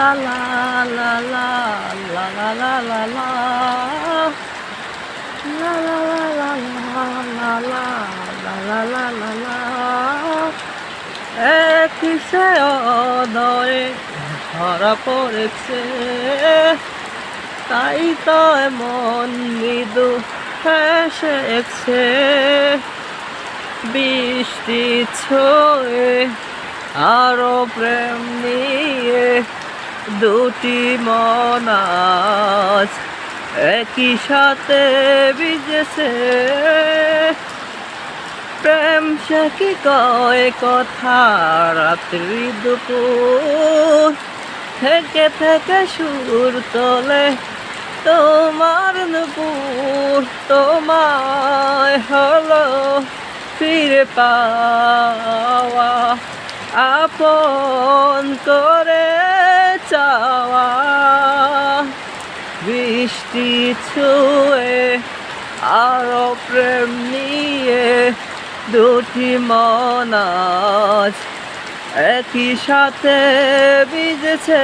লা লা লা লা লা লা লা লা লা La la la la la la la la la la la কিসে অদরে ধরা পড়েছে তাই তো এমন মৃদু হেসেছে বৃষ্টি ছয়ে আরও প্রেম নিয়ে দুটি মন আজ একই সাথে বিজেছে। প্রেম সে কি কয় কথা রাত্রি দুপুর? থেকে থেকে সুর তোলে তোমার নুপুর, তোমায় হলো ফিরে পাওয়া আপন করে। চাওয়া বৃষ্টি ছুঁয়ে আরও প্রেম নিয়ে দুটি মন আজ একই সাথে বিজেছে